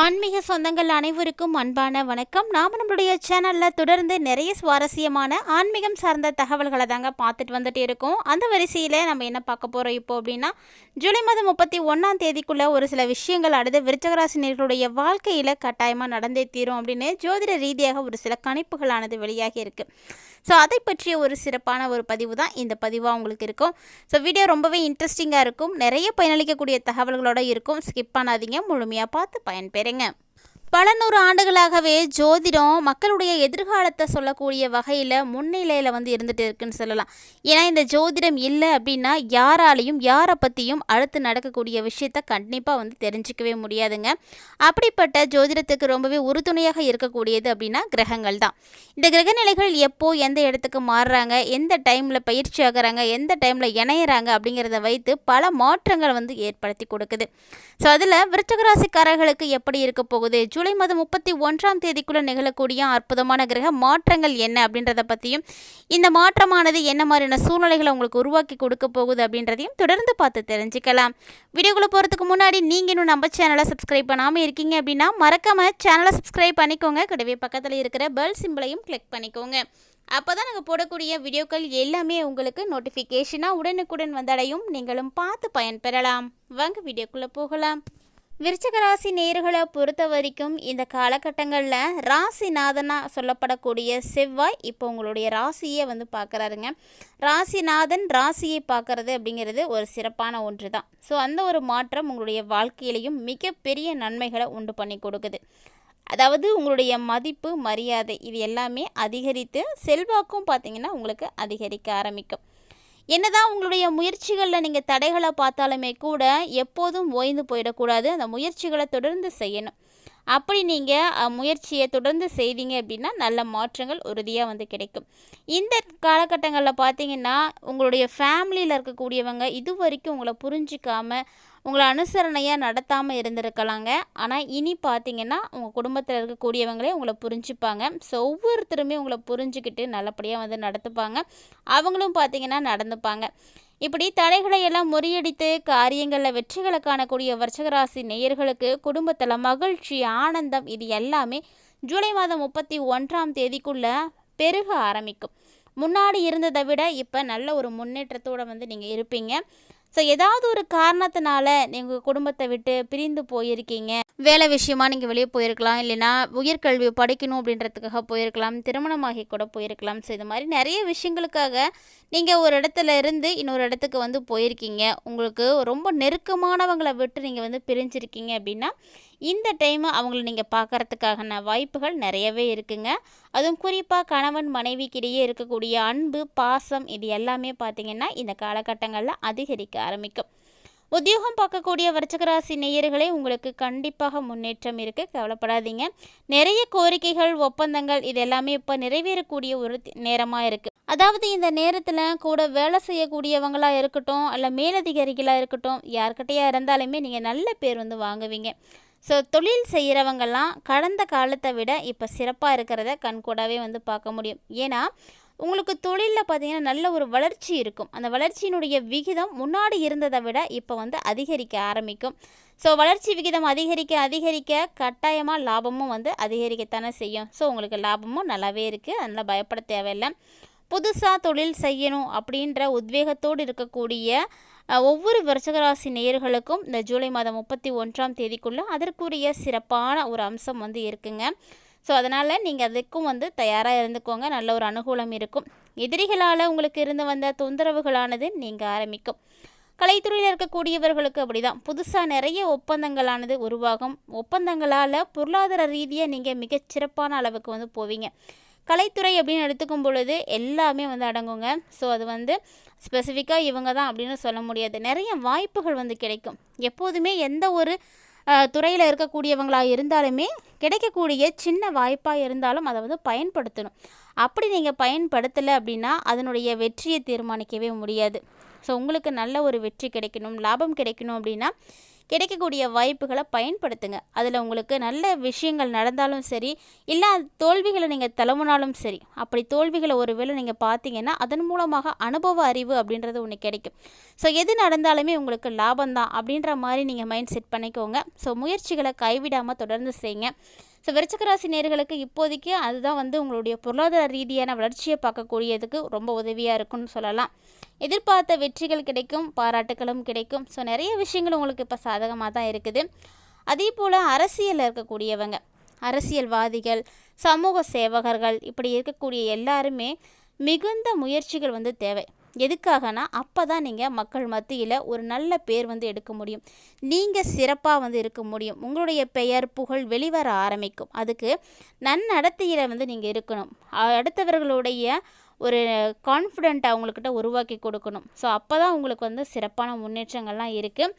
ஆன்மீக சொந்தங்கள் அனைவருக்கும் அன்பான வணக்கம். நாம் நம்மளுடைய சேனலில் தொடர்ந்து நிறைய சுவாரஸ்யமான ஆன்மீகம் சார்ந்த தகவல்களை தாங்க பார்த்துட்டு வந்துட்டு இருக்கோம். அந்த வரிசையில் நம்ம என்ன பார்க்க போகிறோம் இப்போ அப்படின்னா ஜூலை மாதம் முப்பத்தி ஒன்றாம் தேதிக்குள்ளே ஒரு சில விஷயங்கள் அடுத்து விருச்சகராசினியர்களுடைய வாழ்க்கையில் கட்டாயமாக நடந்தே தீரும் அப்படின்னு ஜோதிட ரீதியாக ஒரு சில கணிப்புகளானது வெளியாகி இருக்குது ஸோ அதை பற்றிய ஒரு சிறப்பான ஒரு பதிவு தான் இந்த பதிவாக உங்களுக்கு இருக்கும். ஸோ வீடியோ ரொம்பவே இன்ட்ரெஸ்டிங்காக இருக்கும். நிறைய பயனளிக்கக்கூடிய தகவல்களோடு இருக்கும். ஸ்கிப் பண்ணாதீங்க. முழுமையாக பார்த்து பயன்பெறுங்க பல நூறு ஆண்டுகளாகவே ஜோதிடம் மக்களுடைய எதிர்காலத்தை சொல்லக்கூடிய வகையில் முன்னிலையில் வந்து இருந்துட்டு இருக்குன்னு சொல்லலாம். ஏன்னா இந்த ஜோதிடம் இல்லை அப்படின்னா யாராலையும் யாரை பற்றியும் அடுத்து நடக்கக்கூடிய விஷயத்த கண்டிப்பாக வந்து தெரிஞ்சிக்கவே முடியாதுங்க. அப்படிப்பட்ட ஜோதிடத்துக்கு ரொம்பவே உறுதுணையாக இருக்கக்கூடியது அப்படின்னா கிரகங்கள் தான். இந்த கிரகநிலைகள் எப்போ எந்த இடத்துக்கு மாறுறாங்க எந்த டைமில் பயிற்சி ஆகுறாங்க எந்த டைமில் இணையிறாங்க அப்படிங்கிறத வைத்து பல மாற்றங்கள் வந்து ஏற்படுத்தி கொடுக்குது. ஸோ அதில் விருச்சகராசிக்காரர்களுக்கு எப்படி இருக்க போகுது? ஜூலை மாதம் முப்பத்தி ஒன்றாம் தேதிக்குள்ளே நிகழக்கூடிய அற்புதமான கிரக மாற்றங்கள் என்ன அப்படின்றத பற்றியும் இந்த மாற்றமானது என்ன மாதிரியான சூழ்நிலைகளை உங்களுக்கு உருவாக்கி கொடுக்க போகுது அப்படின்றதையும் தொடர்ந்து பார்த்து தெரிஞ்சுக்கலாம். வீடியோக்குள்ளே போகிறதுக்கு முன்னாடி நீங்கள் இன்னும் நம்ம சேனலை சப்ஸ்கிரைப் பண்ணாமல் இருக்கீங்க அப்படின்னா மறக்காமல் சேனலை சப்ஸ்கிரைப் பண்ணிக்கோங்க. கூடவே பக்கத்தில் இருக்கிற பெல் சிம்பிளையும் கிளிக் பண்ணிக்கோங்க. அப்போ தான் நாங்கள் போடக்கூடிய வீடியோக்கள் எல்லாமே உங்களுக்கு நோட்டிஃபிகேஷனாக உடனுக்குடன் வந்தடையும். நீங்களும் பார்த்து பயன்பெறலாம். வாங்க வீடியோக்குள்ளே போகலாம். விருச்சகராசி நேர்களை பொறுத்த வரைக்கும் இந்த காலகட்டங்களில் ராசிநாதனாக சொல்லப்படக்கூடிய செவ்வாய் இப்போ உங்களுடைய ராசியை வந்து பார்க்குறாருங்க. ராசிநாதன் ராசியை பார்க்குறது அப்படிங்கிறது ஒரு சிறப்பான ஒன்று தான் ஸோ அந்த ஒரு மாற்றம் உங்களுடைய வாழ்க்கையிலையும் மிகப்பெரிய நன்மைகளை உண்டு பண்ணி கொடுக்குது. அதாவது உங்களுடைய மதிப்பு மரியாதை இது எல்லாமே அதிகரித்து செல்வாக்கும் பார்த்திங்கன்னா உங்களுக்கு அதிகரிக்க ஆரம்பிக்கும். என்னதான் உங்களுடைய முயற்சிகளில் நீங்கள் தடைகளை பார்த்தாலுமே கூட எப்போதும் ஓய்ந்து போயிடக்கூடாது. அந்த முயற்சிகளை தொடர்ந்து செய்யணும். அப்படி நீங்கள் முயற்சியை தொடர்ந்து செய்வீங்க அப்படின்னா நல்ல மாற்றங்கள் உறுதியாக வந்து கிடைக்கும். இந்த காலகட்டங்களில் பார்த்தீங்கன்னா உங்களுடைய ஃபேமிலியில் இருக்கக்கூடியவங்க இது வரைக்கும் உங்களை புரிஞ்சிக்காமல் உங்களை அனுசரணையாக நடத்தாமல் இருந்திருக்கலாங்க. ஆனால் இனி பார்த்தீங்கன்னா உங்கள் குடும்பத்தில் இருக்கக்கூடியவங்களே உங்களை புரிஞ்சுப்பாங்க. ஸோ ஒவ்வொருத்தருமே உங்களை புரிஞ்சுக்கிட்டு நல்லபடியாக வந்து நடத்துப்பாங்க. அவங்களும் பார்த்தீங்கன்னா நடந்துப்பாங்க. இப்படி தடைகளை எல்லாம் முறியடித்து காரியங்களில் வெற்றிகளை காணக்கூடிய வர்ச்சகராசி நேயர்களுக்கு குடும்பத்தில் மகிழ்ச்சி ஆனந்தம் இது எல்லாமே ஜூலை மாதம் முப்பத்தி ஒன்றாம் தேதிக்குள்ளே பெருக ஆரம்பிக்கும். முன்னாடி இருந்ததை விட இப்போ நல்ல ஒரு முன்னேற்றத்தோடு வந்து நீங்கள் இருப்பீங்க. ஸோ ஏதாவது ஒரு காரணத்தினால நீங்கள் குடும்பத்தை விட்டு பிரிந்து போயிருக்கீங்க? வேலை விஷயமா நீங்கள் வெளியே போயிருக்கலாம். இல்லைனா உயர்கல்வி படிக்கணும் அப்படின்றதுக்காக போயிருக்கலாம். திருமணமாகி கூட போயிருக்கலாம். ஸோ இது மாதிரி நிறைய விஷயங்களுக்காக நீங்கள் ஒரு இடத்துல இருந்து இன்னொரு இடத்துக்கு வந்து போயிருக்கீங்க. உங்களுக்கு ரொம்ப நெருக்கமானவங்களை விட்டு நீங்கள் வந்து பிரிஞ்சிருக்கீங்க அப்படின்னா இந்த டைமு அவங்கள நீங்கள் பார்க்குறதுக்கான வாய்ப்புகள் நிறையவே இருக்குங்க. அதுவும் குறிப்பாக கணவன் மனைவிக்கிடையே இருக்கக்கூடிய அன்பு பாசம் இது எல்லாமே பார்த்திங்கன்னா இந்த காலகட்டங்களில் அதிகரிக்க ஆரம்பிக்கும். உத்தியோகம் பார்க்கக்கூடிய வருச்சகராசி நேயர்களே உங்களுக்கு கண்டிப்பாக முன்னேற்றம் இருக்குது கவலைப்படாதீங்க. நிறைய கோரிக்கைகள் ஒப்பந்தங்கள் இது எல்லாமே இப்போ நிறைவேறக்கூடிய ஒரு நேரமாக இருக்குது அதாவது இந்த நேரத்தில் கூட வேலை செய்யக்கூடியவங்களாக இருக்கட்டும் இல்லை மேலதிகாரிகளாக இருக்கட்டும் யார்கிட்டையாக இருந்தாலுமே நீங்கள் நல்ல பேர் வந்து வாங்குவீங்க. ஸோ தொழில் செய்கிறவங்கெல்லாம் கடந்த காலத்தை விட இப்போ சிறப்பாக இருக்கிறத கண்கூடாவே வந்து பார்க்க முடியும். ஏன்னா உங்களுக்கு தொழிலில் பார்த்தீங்கன்னா நல்ல ஒரு வளர்ச்சி இருக்கும். அந்த வளர்ச்சியினுடைய விகிதம் முன்னாடி இருந்ததை விட இப்போ வந்து அதிகரிக்க ஆரம்பிக்கும். ஸோ வளர்ச்சி விகிதம் அதிகரிக்க அதிகரிக்க கட்டாயமாக லாபமும் வந்து அதிகரிக்கத்தானே செய்யும். ஸோ உங்களுக்கு லாபமும் நல்லாவே இருக்குது அதனால் பயப்பட தேவையில்லை. புதுசாக தொழில் செய்யணும் அப்படின்ற உத்வேகத்தோடு இருக்கக்கூடிய ஒவ்வொரு வருஷகராசி நேயர்களுக்கும் இந்த ஜூலை மாதம் முப்பத்தி ஒன்றாம் தேதிக்குள்ளே அதற்குரிய சிறப்பான ஒரு அம்சம் வந்து இருக்குங்க. ஸோ அதனால் நீங்கள் அதுக்கும் வந்து தயாராக இருந்துக்கோங்க. நல்ல ஒரு அனுகூலம் இருக்கும். எதிரிகளால் உங்களுக்கு இருந்து வந்த தொந்தரவுகளானது நீங்கள் ஆரம்பிக்கும். கலைத்துறையில் இருக்கக்கூடியவர்களுக்கு அப்படி தான் புதுசாக நிறைய ஒப்பந்தங்களானது உருவாகும். ஒப்பந்தங்களால் பொருளாதார ரீதியாக நீங்கள் மிகச்சிறப்பான அளவுக்கு வந்து போவீங்க. கலைத்துறை அப்படின்னு எடுத்துக்கும் பொழுது எல்லாமே வந்து அடங்குங்க. ஸோ அது வந்து ஸ்பெசிஃபிக்காக இவங்க தான் அப்படின்னு சொல்ல முடியாது. நிறைய வாய்ப்புகள் வந்து கிடைக்கும். எப்போதுமே எந்த ஒரு துறையில் இருக்கக்கூடியவங்களாக இருந்தாலுமே கிடைக்கக்கூடிய சின்ன வாய்ப்பாக இருந்தாலும் அதை வந்து பயன்படுத்தணும். அப்படி நீங்கள் பயன்படுத்தலை அப்படின்னா அதனுடைய வெற்றியை தீர்மானிக்கவே முடியாது. ஸோ உங்களுக்கு நல்ல ஒரு வெற்றி கிடைக்கணும் லாபம் கிடைக்கணும் அப்படின்னா கிடைக்கக்கூடிய வாய்ப்புகளை பயன்படுத்துங்க. அதில் உங்களுக்கு நல்ல விஷயங்கள் நடந்தாலும் சரி இல்லை தோல்விகளை நீங்கள் தளவுனாலும் சரி அப்படி தோல்விகளை ஒருவேளை நீங்கள் பார்த்தீங்கன்னா அதன் மூலமாக அனுபவ அறிவு அப்படின்றது ஒன்று கிடைக்கும். ஸோ எது நடந்தாலுமே உங்களுக்கு லாபம் தான் அப்படின்ற மாதிரி நீங்கள் மைண்ட் செட் பண்ணிக்கோங்க. ஸோ முயற்சிகளை கைவிடாமல் தொடர்ந்து செய்யுங்க ஸோ விருச்சகராசி நேர்களுக்கு இப்போதைக்கு அதுதான் வந்து உங்களுடைய பொருளாதார ரீதியான வளர்ச்சியை பார்க்கக்கூடியதுக்கு ரொம்ப உதவியாக இருக்கும்னு சொல்லலாம். எதிர்பார்த்த வெற்றிகள் கிடைக்கும் பாராட்டுகளும் கிடைக்கும். ஸோ நிறைய விஷயங்கள் உங்களுக்கு இப்போ சாதகமாக தான் இருக்குது. அதே போல் அரசியலில் இருக்கக்கூடியவங்க அரசியல்வாதிகள் சமூக சேவகர்கள் இப்படி இருக்கக்கூடிய எல்லாருமே மிகுந்த முயற்சிகள் வந்து தேவை. எதுக்காகனா அப்போ தான் நீங்கள் மக்கள் மத்தியில் ஒரு நல்ல பேர் வந்து எடுக்க முடியும். நீங்கள் சிறப்பாக வந்து இருக்க முடியும். உங்களுடைய பெயர் புகழ் வெளிவர ஆரம்பிக்கும். அதுக்கு நன்னடத்தையில் வந்து நீங்கள் இருக்கணும். அடுத்தவர்களுடைய ஒரு கான்ஃபிடென்ட் அவங்கக்கிட்ட உருவாக்கி கொடுக்கணும். ஸோ அப்போ தான் உங்களுக்கு வந்து சிறப்பான முன்னேற்றங்கள்லாம் இருக்குது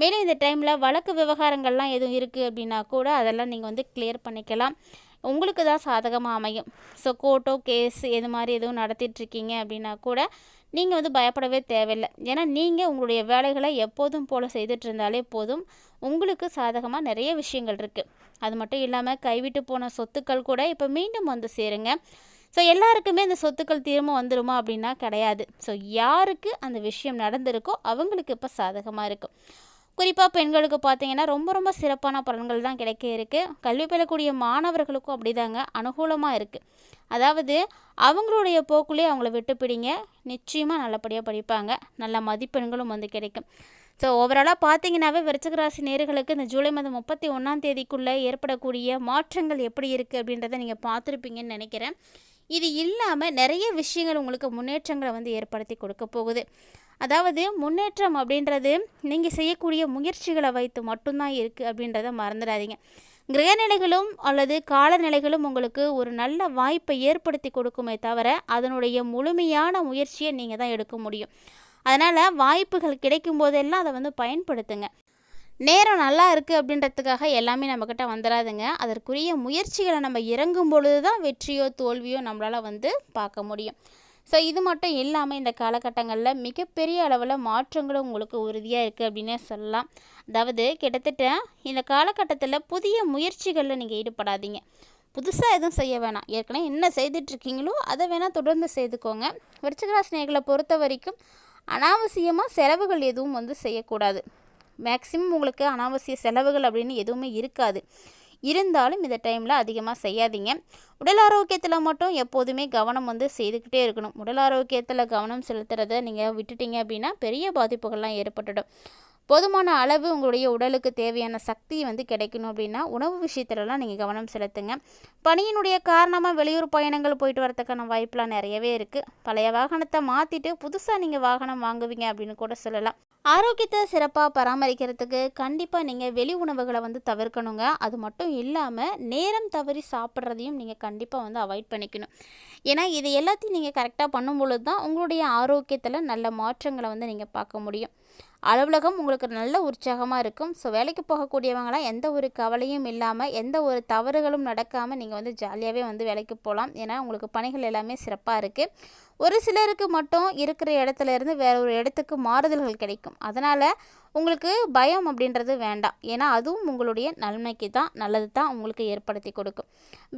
மேலும் இந்த டைமில் வழக்கு விவகாரங்கள்லாம் எதுவும் இருக்குது அப்படின்னா கூட அதெல்லாம் நீங்கள் வந்து கிளியர் பண்ணிக்கலாம். உங்களுக்கு தான் சாதகமாக அமையும். ஸோ கோர்ட்டோ கேஸ் இது மாதிரி எதுவும் நடத்திட்டுருக்கீங்க அப்படின்னா கூட நீங்கள் வந்து பயப்படவே தேவையில்லை. ஏன்னா நீங்கள் உங்களுடைய வேலைகளை எப்போதும் போல் செய்துட்டு இருந்தாலே போதும். உங்களுக்கு சாதகமாக நிறைய விஷயங்கள் இருக்குது அது மட்டும் இல்லாமல் கைவிட்டு போன சொத்துக்கள் கூட இப்போ மீண்டும் வந்து சேருங்க. ஸோ எல்லாருக்குமே அந்த சொத்துக்கள் திரும்ப வந்துடுமா அப்படின்னா கிடையாது. ஸோ யாருக்கு அந்த விஷயம் நடந்திருக்கோ அவங்களுக்கு இப்போ சாதகமாக இருக்கும். குறிப்பாக பெண்களுக்கு பார்த்தீங்கன்னா ரொம்ப ரொம்ப சிறப்பான பலன்கள் தான் கிடைக்க இருக்குது கல்வி பெறக்கூடிய மாணவர்களுக்கும் அப்படிதாங்க அனுகூலமாக இருக்குது அதாவது அவங்களுடைய போக்குலேயே அவங்கள விட்டு பிடிங்க. நிச்சயமாக நல்லபடியாக படிப்பாங்க. நல்ல மதிப்பெண்களும் வந்து கிடைக்கும். ஸோ ஓவராலாக பார்த்தீங்கன்னாவே விருச்சகராசி நேர்களுக்கு இந்த ஜூலை மாதம் முப்பத்தி ஒன்றாம் தேதிக்குள்ளே ஏற்படக்கூடிய மாற்றங்கள் எப்படி இருக்குது அப்படின்றத நீங்கள் பார்த்துருப்பீங்கன்னு நினைக்கிறேன். இது இல்லாமல் நிறைய விஷயங்கள் உங்களுக்கு முன்னேற்றங்களை வந்து ஏற்படுத்தி கொடுக்க போகுது. அதாவது முன்னேற்றம் அப்படின்றது நீங்கள் செய்யக்கூடிய முயற்சிகளை வைத்து மட்டும்தான் இருக்குது அப்படின்றத மறந்துடாதீங்க. கிரகநிலைகளும் அல்லது காலநிலைகளும் உங்களுக்கு ஒரு நல்ல வாய்ப்பை ஏற்படுத்தி கொடுக்குமே தவிர அதனுடைய முழுமையான முயற்சியை நீங்கள் தான் எடுக்க முடியும். அதனால் வாய்ப்புகள் கிடைக்கும் போதெல்லாம் அதை வந்து பயன்படுத்துங்க. நேரம் நல்லா இருக்குது அப்படின்றதுக்காக எல்லாமே நம்மக்கிட்ட வந்துடாதுங்க. அதற்குரிய முயற்சிகளை நம்ம இறங்கும் பொழுது தான் வெற்றியோ தோல்வியோ நம்மளால் வந்து பார்க்க முடியும். ஸோ இது மட்டும் இல்லாமல் இந்த காலகட்டங்களில் மிகப்பெரிய அளவில் மாற்றங்களும் உங்களுக்கு உறுதியாக இருக்குது அப்படின்னே சொல்லலாம். அதாவது கிட்டத்தட்ட இந்த காலகட்டத்தில் புதிய முயற்சிகளில் நீங்கள் ஈடுபடாதீங்க. புதுசாக எதுவும் செய்ய வேணாம். ஏற்கனவே என்ன செய்துட்ருக்கீங்களோ அதை வேணால் தொடர்ந்து செய்துக்கோங்க. விருச்சிகராசினியர்களை பொறுத்த வரைக்கும் அனாவசியமாக செலவுகள் எதுவும் வந்து செய்யக்கூடாது. மேக்சிமம் உங்களுக்கு அனாவசிய செலவுகள் அப்படின்னு எதுவுமே இருக்காது. இருந்தாலும் இந்த டைமில் அதிகமாக செய்யாதீங்க. உடல் ஆரோக்கியத்தில் மட்டும் எப்போதுமே கவனம் வந்து செய்துக்கிட்டே இருக்கணும். உடல் ஆரோக்கியத்தில் கவனம் செலுத்துறதை நீங்கள் விட்டுட்டீங்க அப்படின்னா பெரிய பாதிப்புகள்லாம் ஏற்பட்டுடும். போதுமான அளவு உங்களுடைய உடலுக்கு தேவையான சக்தி வந்து கிடைக்கணும் அப்படின்னா உணவு விஷயத்துலலாம் நீங்கள் கவனம் செலுத்துங்க. பணியினுடைய காரணமாக வெளியூர் பயணங்கள் போயிட்டு வரதுக்கான வாய்ப்பெலாம் நிறையவே இருக்குது பழைய வாகனத்தை மாற்றிட்டு புதுசாக நீங்கள் வாகனம் வாங்குவீங்க அப்படின்னு கூட சொல்லலாம். ஆரோக்கியத்தை சிறப்பாக பராமரிக்கிறதுக்கு கண்டிப்பாக நீங்கள் வெளி உணவுகளை வந்து தவிர்க்கணுங்க. அது மட்டும் இல்லாமல் நேரம் தவறி சாப்பிட்றதையும் நீங்கள் கண்டிப்பாக வந்து அவாய்ட் பண்ணிக்கணும். ஏன்னா இது எல்லாத்தையும் நீங்கள் கரெக்டாக பண்ணும் பொழுது தான் உங்களுடைய ஆரோக்கியத்தில் நல்ல மாற்றங்களை வந்து நீங்கள் பார்க்க முடியும். அலுவலகம் உங்களுக்கு நல்ல உற்சாகமாக இருக்கும். ஸோ வேலைக்கு போகக்கூடியவங்களாம் எந்த ஒரு கவலையும் இல்லாமல் எந்த ஒரு தவறுகளும் நடக்காமல் நீங்கள் வந்து ஜாலியாகவே வந்து வேலைக்கு போகலாம் ஏன்னா உங்களுக்கு பணிகள் எல்லாமே சிறப்பாக இருக்குது ஒரு சிலருக்கு மட்டும் இருக்கிற இடத்துல இருந்து வேற ஒரு இடத்துக்கு மாறுதல்கள் கிடைக்கும். அதனால் உங்களுக்கு பயம் அப்படின்றது வேண்டாம். ஏன்னா அதுவும் உங்களுடைய நன்மைக்கு தான் நல்லது தான் உங்களுக்கு ஏற்படுத்தி கொடுக்கும்.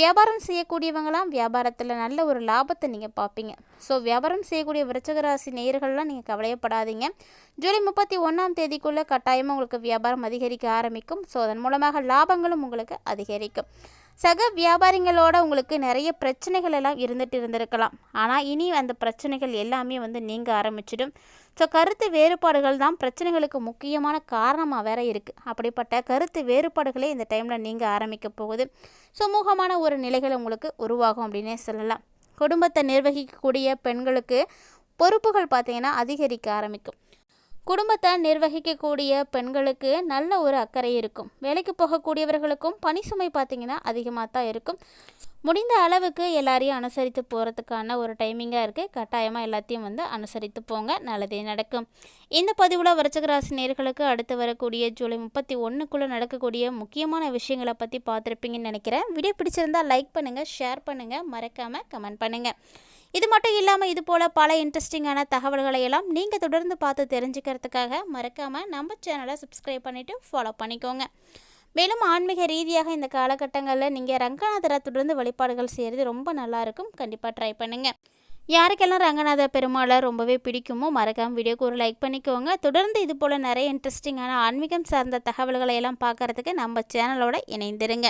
வியாபாரம் செய்யக்கூடியவங்களாம் வியாபாரத்தில் நல்ல ஒரு லாபத்தை நீங்கள் பார்ப்பீங்க. ஸோ வியாபாரம் செய்யக்கூடிய விருச்சகராசி நேயர்கள்லாம் நீங்கள் கவலையப்படாதீங்க. ஜூலை முப்பத்தி ஒன்றாம் தேதிக்குள்ளே கட்டாயமாக உங்களுக்கு வியாபாரம் அதிகரிக்க ஆரம்பிக்கும். ஸோ அதன் மூலமாக லாபங்களும் உங்களுக்கு அதிகரிக்கும். சக வியாபாரிங்களோட உங்களுக்கு நிறைய பிரச்சனைகள் எல்லாம் இருந்துட்டு இருந்திருக்கலாம். ஆனால் இனி அந்த பிரச்சனைகள் எல்லாமே வந்து நீங்க ஆரம்பிச்சிடும். ஸோ கருத்து வேறுபாடுகள் தான் பிரச்சனைகளுக்கு முக்கியமான காரணமாக வேற இருக்குது அப்படிப்பட்ட கருத்து வேறுபாடுகளே இந்த டைமில் நீங்கள் ஆரம்பிக்க போகுது. சுமூகமான ஒரு நிலைகள் உங்களுக்கு உருவாகும் அப்படின்னே சொல்லலாம். குடும்பத்தை நிர்வகிக்கக்கூடிய பெண்களுக்கு பொறுப்புகள் பார்த்திங்கன்னா அதிகரிக்க ஆரம்பிக்கும். குடும்பத்தை நிர்வகிக்கக்கூடிய பெண்களுக்கு நல்ல ஒரு அக்கறை இருக்கும். வேலைக்கு போகக்கூடியவர்களுக்கும் பணி சுமை பார்த்திங்கன்னா அதிகமாக தான் இருக்கும். முடிந்த அளவுக்கு எல்லாரையும் அனுசரித்து போகிறதுக்கான ஒரு டைமிங்காக இருக்குது கட்டாயமாக எல்லாத்தையும் வந்து அனுசரித்து போங்க. நல்லதே நடக்கும். இந்த பதிவில் வரச்சகராசி நேர்களுக்கு அடுத்து வரக்கூடிய ஜூலை முப்பத்தி ஒன்றுக்குள்ளே நடக்கக்கூடிய முக்கியமான விஷயங்களை பற்றி பார்த்துருப்பீங்கன்னு நினைக்கிறேன். வீடியோ பிடிச்சிருந்தால் லைக் பண்ணுங்கள் ஷேர் பண்ணுங்கள் மறக்காமல் கமெண்ட் பண்ணுங்கள் இது மட்டும் இல்லாமல் இது போல் பல இன்ட்ரெஸ்டிங்கான தகவல்களை எல்லாம் நீங்கள் தொடர்ந்து பார்த்து தெரிஞ்சுக்கிறதுக்காக மறக்காமல் நம்ம சேனலை சப்ஸ்கிரைப் பண்ணிவிட்டு ஃபாலோ பண்ணிக்கோங்க. மேலும் ஆன்மீக ரீதியாக இந்த காலகட்டங்களில் நீங்கள் ரங்கநாதரை தொடர்ந்து வழிபாடுகள் செய்கிறது ரொம்ப நல்லாயிருக்கும் கண்டிப்பாக ட்ரை பண்ணுங்கள் யாருக்கெல்லாம் ரங்கநாத பெருமாளை ரொம்பவே பிடிக்குமோ மறக்காமல் வீடியோக்கு ஒரு லைக் பண்ணிக்கோங்க. தொடர்ந்து இது போல் நிறைய இன்ட்ரெஸ்டிங்கான ஆன்மீகம் சார்ந்த தகவல்களை எல்லாம் பார்க்குறதுக்கு நம்ம சேனலோட இணைந்திருங்க.